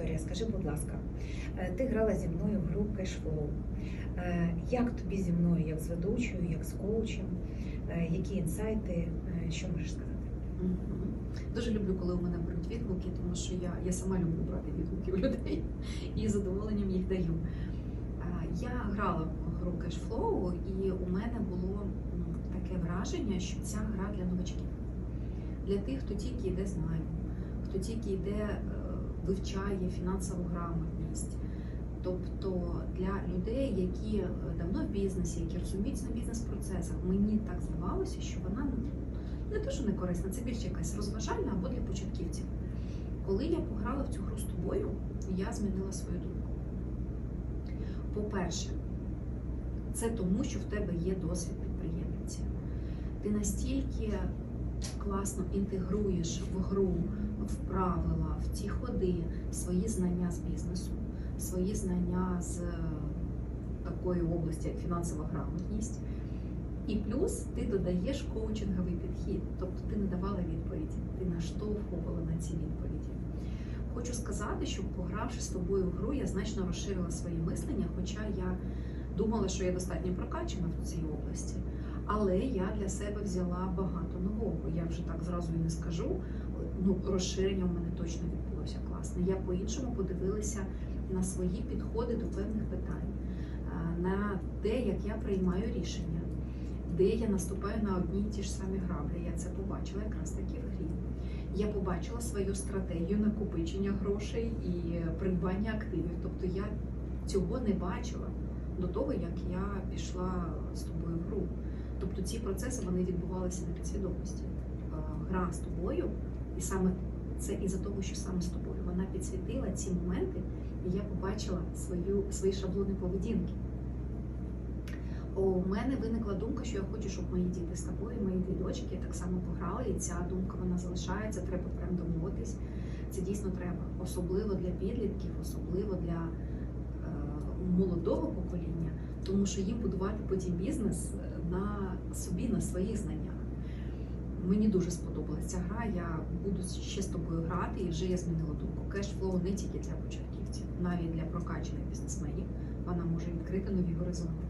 Вікторія, скажи, будь ласка, е, ти грала зі мною в гру Cashflow. Е, Як тобі зі мною, як з ведучою, як з коучем? Е, Які інсайти? Що можеш сказати? Дуже люблю, коли у мене беруть відгуки, тому що я, я сама люблю брати відгуки у людей і задоволенням їх даю. Я грала в гру Cashflow, і у мене було таке враження, що ця гра для новачків, для тих, хто тільки йде з найму, хто тільки йде, вивчає фінансову грамотність. Тобто для людей, які е, давно в бізнесі, які розуміються на бізнес-процесах, мені так здавалося, що вона ну, не що не корисна, це більше якась розважальна або для початківців. Коли я пограла в цю гру з тобою, я змінила свою думку. По-перше, це тому, що в тебе є досвід підприємниці. Ти настільки класно інтегруєш в гру, в правила, в ті ходи свої знання з бізнесу, свої знання з е, такої області, як фінансова грамотність. І плюс ти додаєш коучинговий підхід, тобто ти не давала відповіді, ти наштовхувала на ці відповіді. Хочу сказати, що погравши з тобою в гру, я значно розширила своє мислення, хоча я думала, що я достатньо прокачана в цій області. Але я для себе взяла багато нового. Я вже так зразу і не скажу. Ну, розширення у мене точно відбулося класне. Я по-іншому подивилася на свої підходи до певних питань, на те, як я приймаю рішення, де я наступаю на одні й ті ж самі граблі. Я це побачила якраз таки в грі. Я побачила свою стратегію накопичення грошей і придбання активів. Тобто я цього не бачила до того, як я пішла з тобою в гру. Тобто ці процеси вони відбувалися на підсвідомості. Гра з тобою, і саме це із-за того, що саме з тобою вона підсвітила ці моменти, і я побачила свою, свої шаблони поведінки. У мене виникла думка, що я хочу, щоб мої діти з тобою, мої дві дочки так само пограли, і ця думка вона залишається. Треба прям домовитись. Це дійсно треба, особливо для підлітків, особливо для е, молодого покоління, тому що їм будувати потім бізнес на собі, на своїх знаннях. Мені дуже сподобалася гра. Я буду ще з тобою грати, і вже я змінила думку. Кешфлоу не тільки для початківців, навіть для прокачаних бізнесменів. Вона може відкрити нові горизонти.